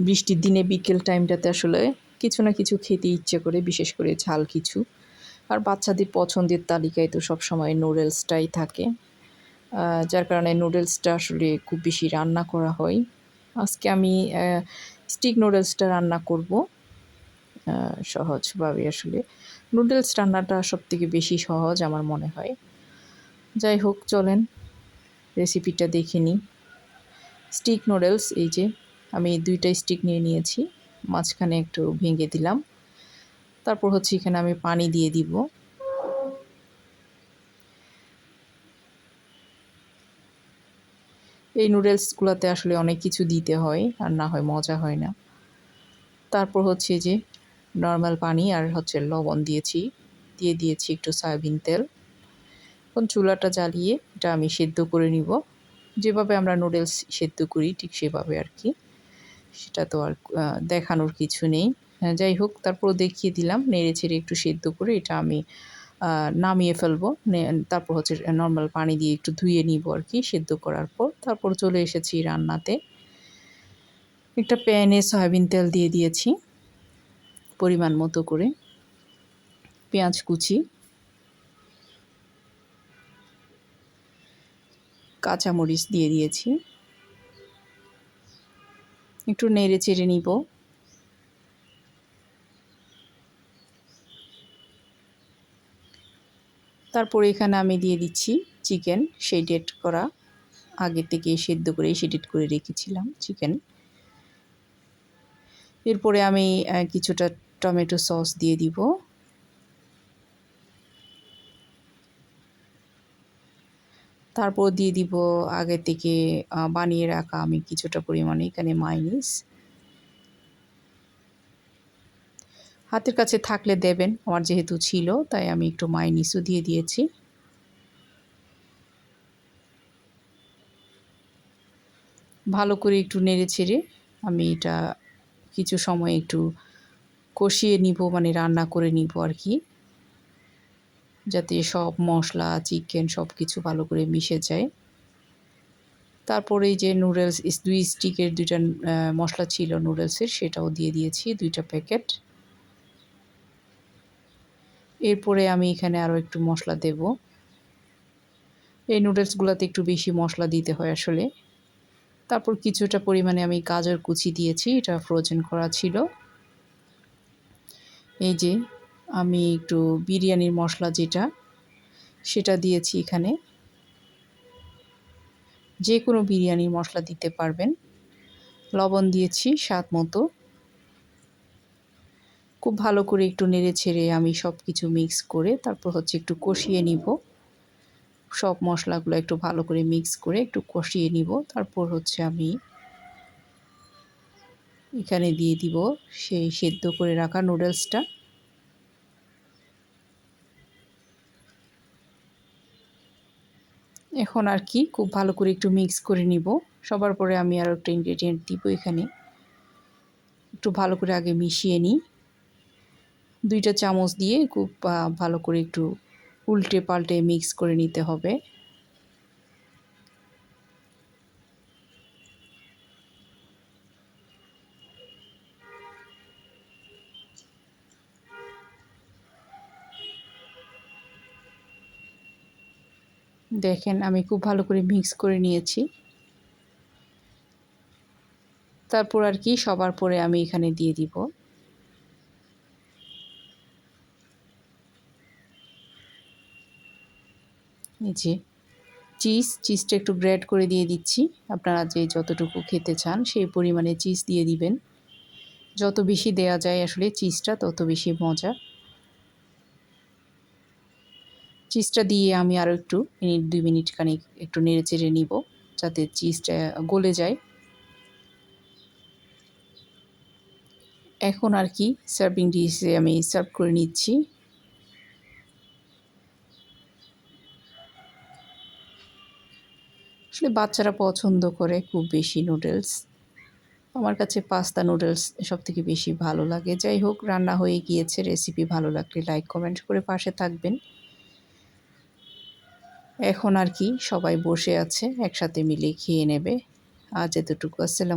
বৃষ্টির দিনে বিকেল টাইমটাতে আসলে কিছু না কিছু খেতে ইচ্ছে করে, বিশেষ করে ঝাল কিছু। আর বাচ্চাদের পছন্দের তালিকায় তো সবসময় নুডলসটাই থাকে। যার কারণে নুডলসটা আসলে খুব বেশি রান্না করা হয়। আজকে আমি স্টিক নুডলসটা রান্না করব। সহজভাবে আসলে। নুডলস রান্নাটা সব থেকে বেশি সহজ আমার মনে হয়। যাই হোক, চলেন রেসিপিটা দেখে নিই। স্টিক নুডলস এই যে। আমি দুইটা স্টিক নিয়ে নিয়েছি। মাঝখানে একটু ভেঙে দিলাম। তারপর হচ্ছে এখানে আমি পানি দিয়ে দিব। এই নুডলসগুলোতে আসলে অনেক কিছু দিতে হয় আর না হয় মজা হয় না। তারপর হচ্ছে যে নর্মাল পানি আর হচ্ছে লবণ দিয়েছি। দিয়ে দিয়েছি একটু সয়াবিন তেল। এখন চুলাটা জ্বালিয়ে এটা আমি সেদ্ধ করে নিব। যেভাবে আমরা নুডলস সেদ্ধ করি ঠিক সেভাবে আর কি। সেটা তো আর দেখানোর কিছু নেই। যাই হোক তারপর দেখিয়ে দিলাম, নেড়ে ছেড়ে একটু সেদ্ধ করে এটা আমি নামিয়ে ফেলব। তারপর হচ্ছে নর্মাল পানি দিয়ে একটু ধুয়ে নিব আর কি, সেদ্ধ করার পর। তারপর চলে এসেছি রান্নাতে। একটা প্যানে সয়াবিন তেল দিয়ে দিয়েছি, পরিমাণ মতো করে। পেঁয়াজ কুচি। কাঁচামরিচ দিয়ে দিয়েছি। একটু নেড়ে চেড়ে নিব। তারপরে এখানে আমি দিয়ে দিচ্ছি চিকেন শেডেড করা। আগে থেকে সেদ্ধ করে শেডেড করে রেখেছিলাম চিকেন। এরপরে আমি কিছুটা টমেটো সস দিয়ে দিব। তারপর দিয়ে দিব আগে থেকে বানিয়ে রাখা আমি কিছুটা পরিমাণে এখানে মাইনিস। হাতের কাছে থাকলে দেবেন, আমার যেহেতু ছিল, তাই আমি একটু মাইনিসও দিয়ে দিয়েছি। ভালো করে একটু নেড়ে ছেড়ে আমি এটা কিছু সময় একটু কষিয়ে নিব মানে রান্না করে নিব আর কি। যাতে সব মশলা চিকেন সব কিছু ভালো করে মিশে যায়। তারপরে এই যে নুডলস দুই স্টিকের দুইটা মশলা ছিল নুডলসের সেটাও দিয়ে দিয়েছি, দুইটা প্যাকেট এরপরে আমি এখানে আরও একটু মশলা দেব। এই নুডলসগুলোতে একটু বেশি মশলা দিতে হয় আসলে। তারপর কিছুটা পরিমাণে আমি গাজর কুচি দিয়েছি, এটা ফ্রোজেন করা ছিল। এই যে আমি একটু বিরিয়ানির মশলা যেটা, সেটা দিয়েছি এখানে। যে কোনো বিরিয়ানির মশলা দিতে পারবেন। লবণ দিয়েছি স্বাদ মতো। খুব ভালো করে একটু নেড়ে ছেড়ে আমি সব কিছু মিক্স করে তারপর হচ্ছে একটু কষিয়ে নিব। সব মশলাগুলো একটু ভালো করে মিক্স করে একটু কষিয়ে নিব। তারপর হচ্ছে আমি এখানে দিয়ে দিব সেই সেদ্ধ করে রাখা নুডলসটা এখন আর কি, খুব ভালো করে একটু মিক্স করে নিব। সবার পরে আমি আরও একটা ইনগ্রেডিয়েন্ট দিব এখানে। একটু ভালো করে আগে মিশিয়ে নিই। দুইটা চামচ দিয়ে খুব ভালো করে একটু উল্টে পাল্টে মিক্স করে নিতে হবে। দেখেন, আমি খুব ভালো করে মিক্স করে নিয়েছি। তারপর আর কি সবার পরে আমি এখানে দিয়ে দিব। যে চিজ চিজটা একটু গ্রেড করে দিয়ে দিচ্ছি। আপনারা যে যতটুকু খেতে চান সেই পরিমাণে চিজ দিয়ে দিবেন। যত বেশি দেয়া যায় আসলে চিজটা তত বেশি মজা। চিজটা দিয়ে আমি আরও একটু মিনিট, দুই মিনিট খানিক একটু নেড়ে চেড়ে নিব, যাতে চিজটা গলে যায়। এখন আর কি সার্ভিং ডিশে আমি সার্ভ করে নিচ্ছি। আসলে বাচ্চারা পছন্দ করে খুব বেশি নুডলস আমার কাছে পাস্তা নুডলস সব থেকে বেশি ভালো লাগে। যাই হোক, রান্না হয়ে গিয়েছে রেসিপি ভালো লাগলে লাইক কমেন্ট করে পাশে থাকবেন। এখন আর কি সবাই বসে আছে একসাথে মিলে খেয়ে নেবে। আজ এতটুকু। আসসালাম